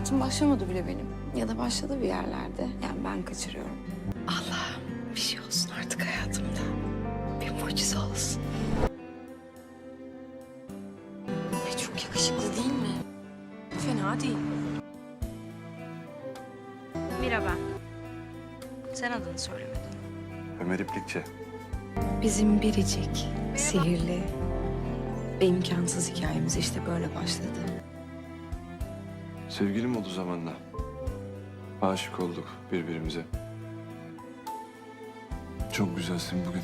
Hayatım başlamadı bile benim. Ya da başladı bir yerlerde. Yani ben kaçırıyorum. Allah'ım bir şey olsun artık hayatımda. Bir mucize olsun. Ay çok yakışıklı değil mi? Fena değil. Mira ben. Sen adını söylemedin. Ömer İplikçi. Bizim biricik, sihirli ve imkansız hikayemiz işte böyle başladı. Sevgilim oldu zamanla. Aşık olduk birbirimize. Çok güzelsin bugün.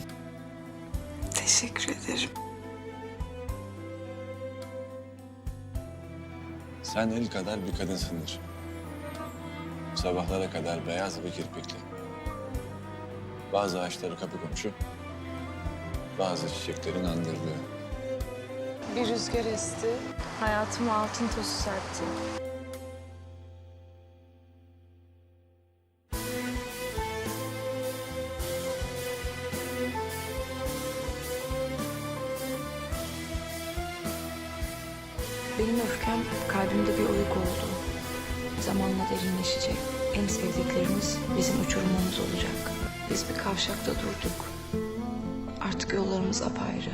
Teşekkür ederim. Sen el kadar bir kadınsındır. Sabahlara kadar beyaz ve kirpikli. Bazı ağaçları kapı komşu, bazı çiçeklerin andırlığı. Bir rüzgar esti. Hayatıma altın tozu serpti. Benim öfkem kalbimde bir oyuk oldu. Zamanla derinleşecek. En sevdiklerimiz bizim uçurumumuz olacak. Biz bir kavşakta durduk. Artık yollarımız apayrı.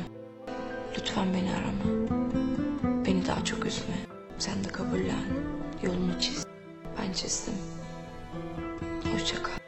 Lütfen beni arama. Beni daha çok üzme. Sen de kabullen. Yolunu çiz. Ben çizdim. Hoşça kal.